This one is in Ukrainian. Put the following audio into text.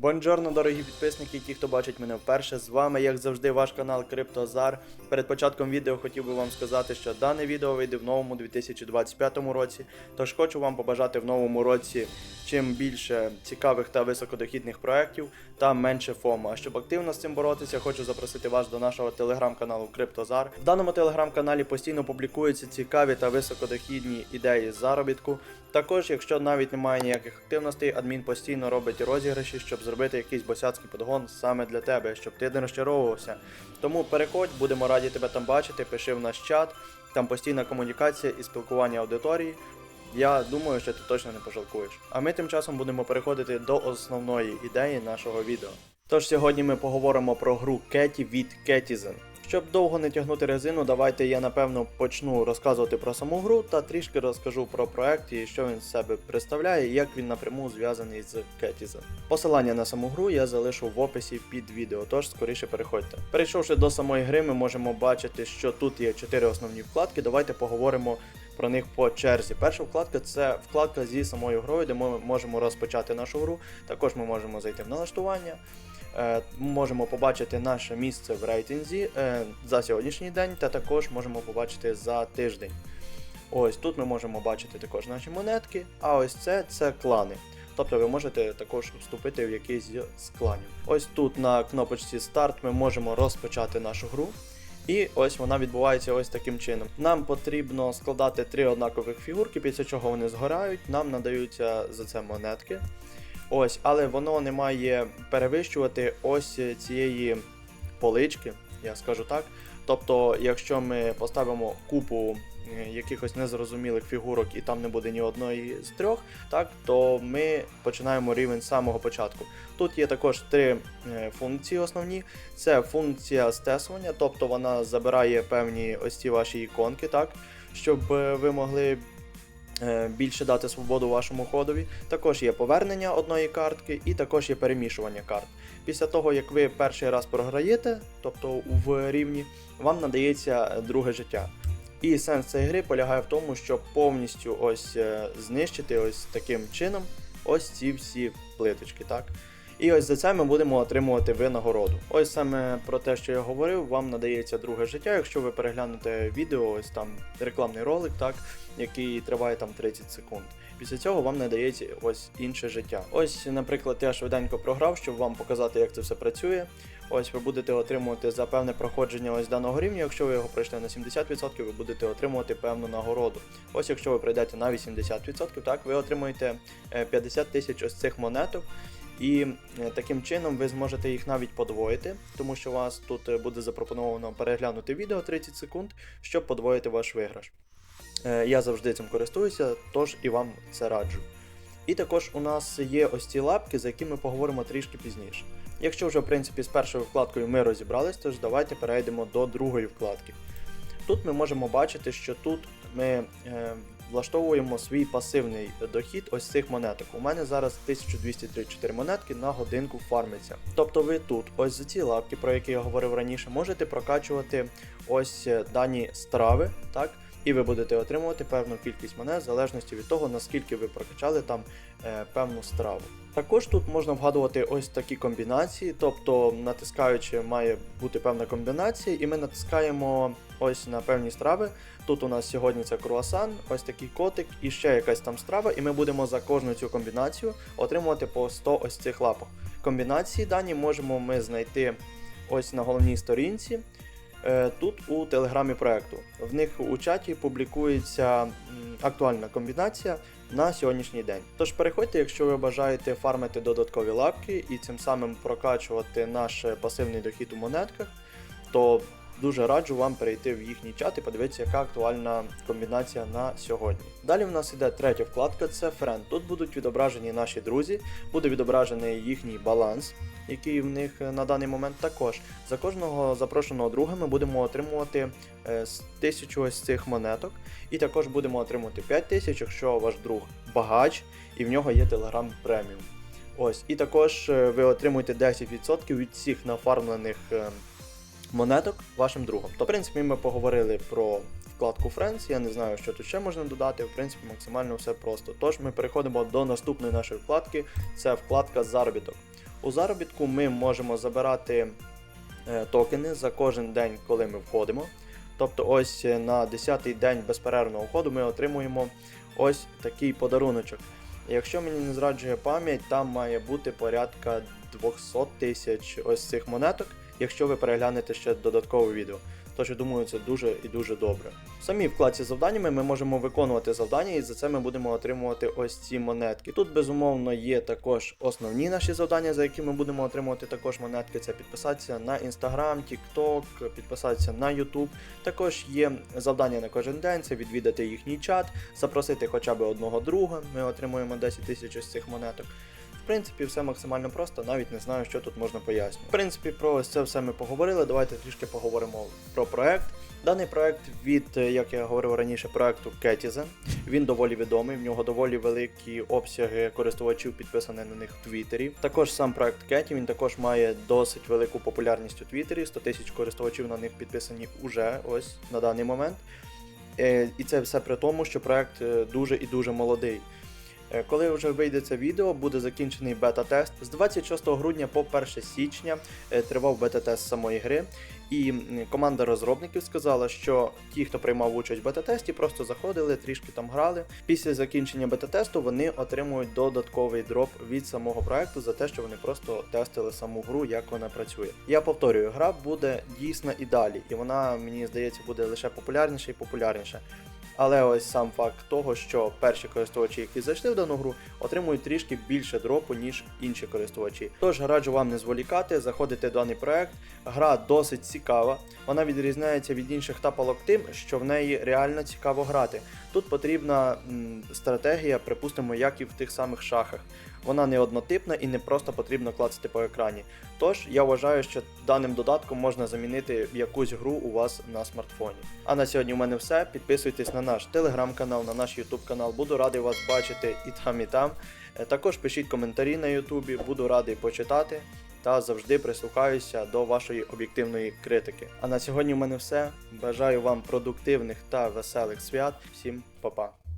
Бонджорно, дорогі підписники, ті, хто бачить мене вперше, з вами, як завжди, ваш канал Криптозар. Перед початком відео хотів би вам сказати, що дане відео вийде в новому 2025 році. Тож хочу вам побажати в новому році чим більше цікавих та високодохідних проєктів та менше ФОМО. А щоб активно з цим боротися, хочу запросити вас до нашого телеграм-каналу Криптозар. В даному телеграм-каналі постійно публікуються цікаві та високодохідні ідеї заробітку. Також, якщо навіть немає ніяких активностей, адмін постійно робить розіграші, щоб зробити якийсь босяцький подгон саме для тебе, щоб ти не розчаровувався. Тому переходь, будемо раді тебе там бачити, пиши в наш чат, там постійна комунікація і спілкування аудиторії. Я думаю, що ти точно не пожалкуєш. А ми тим часом будемо переходити до основної ідеї нашого відео. Тож сьогодні ми поговоримо про гру Кеті від Кетізен. Щоб довго не тягнути резину, давайте я напевно почну розказувати про саму гру та трішки розкажу про проект і що він з себе представляє, і як він напряму зв'язаний з Кетізен. Посилання на саму гру я залишу в описі під відео, тож скоріше переходьте. Перейшовши до самої гри, ми можемо бачити, що тут є чотири основні вкладки. Давайте поговоримо про них по черзі. Перша вкладка це вкладка зі самою грою, де ми можемо розпочати нашу гру. Також ми можемо зайти в налаштування. Е, можемо побачити наше місце в рейтинзі е, за сьогоднішній день, та також можемо побачити за тиждень. Ось тут ми можемо бачити також наші монетки, а ось це це клани. Тобто ви можете також вступити в якийсь з кланів. Ось тут на кнопочці старт ми можемо розпочати нашу гру. І ось вона відбувається ось таким чином. Нам потрібно складати три однакових фігурки, після чого вони згорають, нам надаються за це монетки. Ось, але воно не має перевищувати ось цієї полички, я скажу так. Тобто, якщо ми поставимо купу е, якихось незрозумілих фігурок і там не буде ні одної з трьох, так, то ми починаємо рівень з самого початку. Тут є також три е, функції основні. Це функція стесування, тобто вона забирає певні ось ці ваші іконки, так, щоб ви могли більше дати свободу вашому ходові. Також є повернення одної картки і також є перемішування карт. Після того, як ви перший раз програєте, тобто в рівні, вам надається друге життя. І сенс цієї гри полягає в тому, щоб повністю ось е, знищити ось таким чином ось ці всі плиточки, так? І ось за це ми будемо отримувати винагороду. Ось саме про те, що я говорив, вам надається друге життя. Якщо ви переглянете відео, ось там рекламний ролик, так, який триває там 30 секунд. Після цього вам надається ось інше життя. Ось, наприклад, я швиденько програв, щоб вам показати, як це все працює. Ось ви будете отримувати за певне проходження ось даного рівня. Якщо ви його пройшли на 70%, ви будете отримувати певну нагороду. Ось якщо ви пройдете на 80%, так ви отримуєте е, 50 тисяч ось цих монеток. І е, таким чином ви зможете їх навіть подвоїти, тому що у вас тут е, буде запропоновано переглянути відео 30 секунд, щоб подвоїти ваш виграш. Е, Я завжди цим користуюся, тож і вам це раджу. І також у нас є ось ці лапки, за які ми поговоримо трішки пізніше. Якщо вже в принципі з першою вкладкою ми розібрались, тож давайте перейдемо до другої вкладки. Тут ми можемо бачити, що тут ми влаштовуємо свій пасивний дохід ось цих монеток. У мене зараз 1234 монетки на годинку фармиться. Тобто ви тут, ось за ці лапки, про які я говорив раніше, можете прокачувати ось е, дані страви, так? І ви будете отримувати певну кількість монет в залежності від того, наскільки ви прокачали там е, певну страву. Також тут можна вгадувати ось такі комбінації, тобто натискаючи має бути певна комбінація, і ми натискаємо ось на певні страви. Тут у нас сьогодні це круасан, ось такий котик і ще якась там страва, і ми будемо за кожну цю комбінацію отримувати по 100 ось цих лапок. Комбінації дані можемо ми знайти ось на головній сторінці. Е, Тут у телеграмі проекту. В них у чаті публікується актуальна комбінація на сьогоднішній день. Тож переходьте, якщо ви бажаєте фармити додаткові лапки і цим самим прокачувати наш пасивний дохід у монетках, то дуже раджу вам перейти в їхній чат і подивитися, яка актуальна комбінація на сьогодні. Далі в нас іде третя вкладка, це Friend. Тут будуть відображені наші друзі, буде відображений їхній баланс, який в них е, на даний момент також. За кожного запрошеного друга ми будемо отримувати е, тисячу ось цих монеток, і також будемо отримувати 5 тисяч, якщо ваш друг багач і в нього є Telegram преміум. Ось, і також е, ви отримуєте 10% від всіх нафармлених монеток вашим другом. То, в принципі, ми поговорили про вкладку Friends. Я не знаю, що тут ще можна додати. В принципі, максимально все просто. Тож ми переходимо до наступної нашої вкладки. Це вкладка заробіток. У заробітку ми можемо забирати е, токени за кожен день, коли ми входимо. Тобто, ось е, на 10-й день безперервного входу ми отримуємо ось такий подаруночок. Якщо мені не зраджує пам'ять, там має бути порядка 200 тисяч ось цих монеток, якщо ви переглянете ще додаткове відео. Тож я думаю, це дуже і дуже добре. В самій вкладці з завданнями ми можемо виконувати завдання, і за це ми будемо отримувати ось ці монетки. Тут безумовно є також основні наші завдання, за які ми будемо отримувати також монетки. Це підписатися на Instagram, TikTok, підписатися на YouTube. Також є завдання на кожен день, це відвідати їхній чат, запросити хоча б одного друга. Ми отримуємо 10 тисяч із цих монеток. Принципі, все максимально просто, навіть не знаю, що тут можна пояснити. В принципі, про це все ми поговорили. Давайте трішки поговоримо про проект. Даний проект від, е, як я говорив раніше, проекту Ketizen. Він доволі відомий, в нього доволі великі обсяги користувачів підписані на них в Твіттері. Також сам проект Кеті він також має досить велику популярність у Твіттері. 100 тисяч користувачів на них підписані уже ось на даний момент. Е, І це все при тому, що проект е, дуже і дуже молодий. Е, Коли вже вийде це відео, буде закінчений бета-тест. З 26 грудня по 1 січня е, тривав бета-тест самої гри, і команда розробників сказала, що ті, хто приймав участь в бета-тесті, просто заходили, трішки там грали. Після закінчення бета-тесту вони отримують додатковий дроп від самого проекту за те, що вони просто тестили саму гру, як вона працює. Я повторюю, гра буде дійсна і далі, і вона мені здається буде лише популярніша і популярніша. Але ось сам факт того, що перші користувачі, які зайшли в дану гру, отримують трішки більше дропу, ніж інші користувачі. Тож раджу вам не зволікати, заходити в даний проект. Гра досить цікава. Вона відрізняється від інших тапалок тим, що в неї реально цікаво грати. Тут потрібна стратегія, припустимо, як і в тих самих шахах. Вона не однотипна і не просто потрібно клацати по екрані. Тож я вважаю, що даним додатком можна замінити якусь гру у вас на смартфоні. А на сьогодні у мене все. Підписуйтесь на наш телеграм-канал, на наш ютуб канал. Буду радий вас бачити і там, і там. Е, Також пишіть коментарі на Ютубі, буду радий почитати та завжди прислухаюся до вашої об'єктивної критики. А на сьогодні у мене все. Бажаю вам продуктивних та веселих свят. Всім па-па.